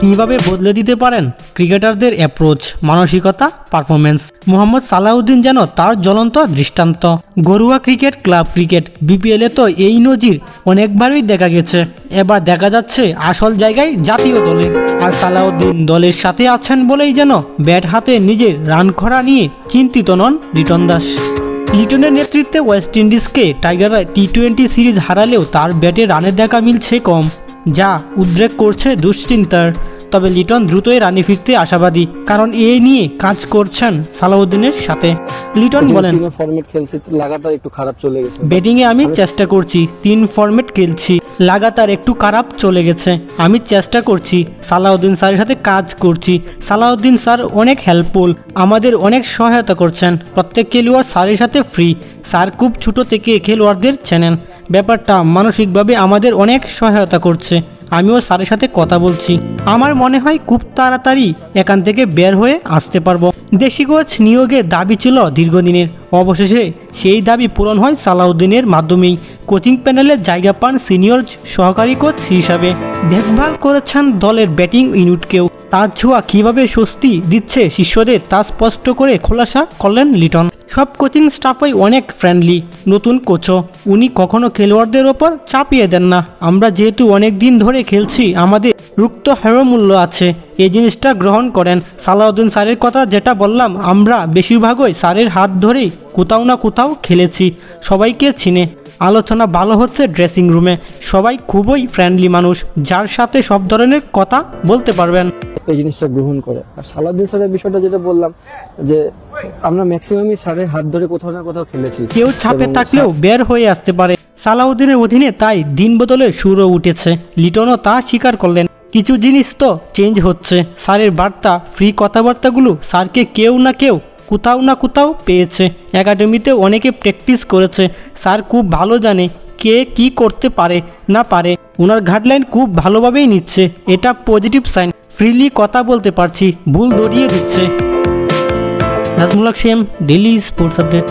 কীভাবে বদলে দিতে পারেন? ক্রিকেটারদের অ্যাপ্রোচ মানসিকতা পারফরমেন্স মোহাম্মদ সালাউদ্দিন যেন তার জ্বলন্ত দৃষ্টান্ত। গরুয়া ক্রিকেট, ক্লাব ক্রিকেট বিপিএলে তো এই নজির অনেকবারই দেখা গেছে। এবার দেখা যাচ্ছে আসল জায়গায় জাতীয় দলে। আর সালাউদ্দিন দলের সাথে আছেন বলেই যেন ব্যাট হাতে নিজের রান খরা নিয়ে চিন্তিত নন লিটন দাস। লিটনের নেতৃত্বে ওয়েস্ট ইন্ডিজকে টাইগাররা টি টোয়েন্টি সিরিজ হারালেও তার ব্যাটে রানের দেখা মিলছে কম, যা উদ্রেক করছে দুশ্চিন্তার। তবে লিটন দ্রুতই রানে ফিরতে আশাবাদী কারণ এ নিয়ে কাজ করছেন সালাউদ্দিনের সাথে। লিটন বলেন ফরম্যাট খেলছি লাগাতার একটু খারাপ চলে গেছে। ব্যাটিংয়ে আমি চেষ্টা করছি তিন ফরম্যাট খেলছি লাগাতার একটু খারাপ চলে গেছে। আমি চেষ্টা করছি সালাউদ্দিন স্যারের সাথে কাজ করছি। সালাউদ্দিন স্যার অনেক হেল্পফুল আমাদের অনেক সহায়তা করছেন। প্রত্যেক খেলোয়াড় স্যারের সাথে ফ্রি স্যার খুব ছোট থেকে খেলোয়াড়দের চেনেন। ব্যাপারটা মানসিকভাবে আমাদের অনেক সহায়তা করছে। আমিও স্যারের সাথে কথা বলছি। আমার মনে হয় খুব তাড়াতাড়ি এখান থেকে বের হয়ে আসতে পারব। দেশি কোচ নিয়োগের দাবি ছিল দীর্ঘদিনের। অবশেষে সেই দাবি পূরণ হয় সালাউদ্দিনের মাধ্যমেই। কোচিং প্যানেলে জায়গা পান সিনিয়র সহকারী কোচ হিসাবে। দেখভাল করেছেন দলের ব্যাটিং ইউনিটকেও। তার ছোঁয়া কীভাবে স্বস্তি দিচ্ছে শিষ্যদের তা স্পষ্ট করে খোলাসা করলেন লিটন। সব কোচিং স্টাফই অনেক ফ্রেন্ডলি, নতুন কোচও। উনি কখনো খেলোয়াড়দের ওপর চাপিয়ে দেন না। আমরা যেহেতু অনেক দিন ধরে খেলছি, আমাদের রুক্ত হেরো মূল্য আছে। এই জিনিসটা গ্রহণ করেন। সালাউদ্দিন স্যারের কথা যেটা বললাম, আমরা বেশিরভাগই স্যারের হাত ধরেই কোথাও না কোথাও খেলেছি। সবাইকে চিনে। আলোচনা ভালো হচ্ছে ড্রেসিং রুমে সবাই খুবই ফ্রেন্ডলি মানুষ যার সাথে সব ধরনের কথা বলতে পারবেন। এই জিনিসটা গ্রহণ করে। আর সালাউদ্দিন স্যারের বিষয়টা যেটা বললাম যে আমরা ম্যাক্সিমামই স্যারের হাত ধরে কোথাও না কোথাও খেলেছি। কেউ ছাপে থাকলেও বের হয়ে আসতে পারে। সালাউদ্দিনের অধীনে তাই দিন বদলের সুরও উঠেছে। লিটনও তা স্বীকার করলেন। কিছু জিনিস তো চেঞ্জ হচ্ছে। স্যারের বার্তা ফ্রি কথাবার্তাগুলো স্যারকে কেউ না কেউ কোথাও না কোথাও পেয়েছে। একাডেমিতে অনেকে প্র্যাকটিস করেছে। স্যার খুব ভালো জানে কে কি করতে পারে না পারে। ওনার গাইডলাইন খুব ভালোভাবেই নিচ্ছে। এটা পজিটিভ সাইন। ফ্রিলি কথা বলতে পারছি, ভুল ধরিয়ে দিচ্ছে। Nazmul same daily sports update.